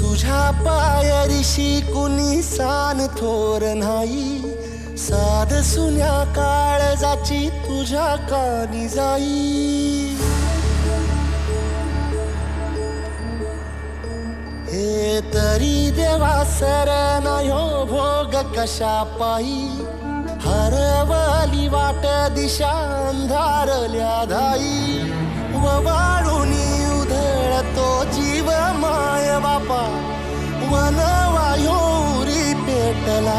तुझ्या पायरीशी कुणी सान थोर नाही. साध सुन्या काळजाची तुझ्या कानी जाई. हे तरी देवा सर यो भोग कशा पायी. हरवली वाट दिशा अंधारल्या धाई व नवा योरी पेटला.